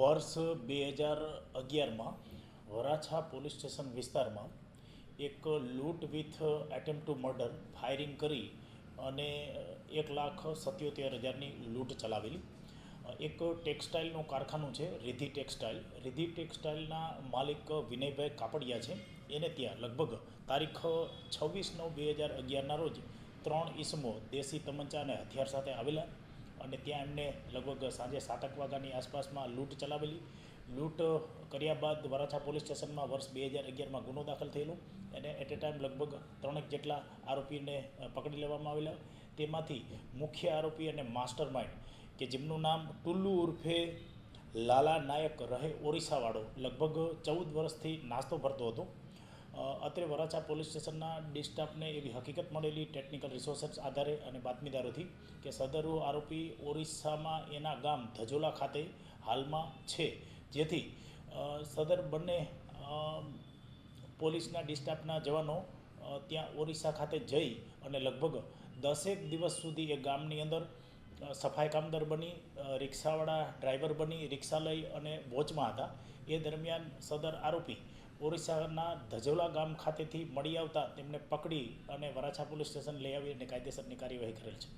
વર્ષ બે હજાર અગિયારમાં વરાછા પોલીસ સ્ટેશન વિસ્તારમાં એક લૂંટ with attempt to murder firing કરી અને એક લાખ સત્યોતેર હજારની લૂંટ ચલાવેલી. એક ટેક્સટાઇલનું કારખાનું છે રિધિ ટેક્સટાઇલ. રિધિ ટેક્સટાઇલના માલિક વિનયભાઈ કાપડિયા છે. એને ત્યાં લગભગ તારીખ છવ્વીસ નવ બે હજાર અગિયારના રોજ ત્રણ ઈસમો દેશી તમંચા અને હથિયાર સાથે આવેલા અને ત્યાં એમને લગભગ સાંજે સાતક વાગ્યાની આસપાસમાં લૂંટ ચલાવેલી. લૂંટ કર્યા બાદ વરાછા પોલીસ સ્ટેશનમાં વર્ષ બે હજાર અગિયારમાં ગુનો દાખલ થયેલો. અને એટ એ ટાઈમ લગભગ ત્રણેક જેટલા આરોપીને પકડી લેવામાં આવેલા. તેમાંથી મુખ્ય આરોપી અને માસ્ટર માઇન્ડ કે જેમનું નામ ટુલ્લુ ઉર્ફે લાલા નાયક રહે ઓરિસ્સાવાળો, લગભગ ચૌદ વર્ષથી નાસ્તો ભરતો હતો. અત્રે વરાછા પોલીસ સ્ટેશનના ડિસ્ટાફને એવી હકીકત મળેલી ટેકનિકલ રિસોર્સેસ આધારે અને બાતમીદારોથી કે સદરુ આરોપી ઓરિસ્સામાં એના ગામ ધજોલા ખાતે હાલમાં છે. જેથી સદર બંને પોલીસના ડિસ્ટાફના જવાનો ત્યાં ઓરિસ્સા ખાતે જઈ અને લગભગ દસેક દિવસ સુધી એ ગામની અંદર સફાઈ કામદાર બની રિક્ષાવાળા ડ્રાઈવર બની રિક્ષા લઈ અને વોચમાં હતા. એ દરમિયાન સદર આરોપી ઓરિસ્સાના ધજોલા ગામ ખાતેથી મળી આવતા તેમને પકડી અને વરાછા પોલીસ સ્ટેશન લઈ આવી અને કાયદેસરની કાર્યવાહી કરેલ છે.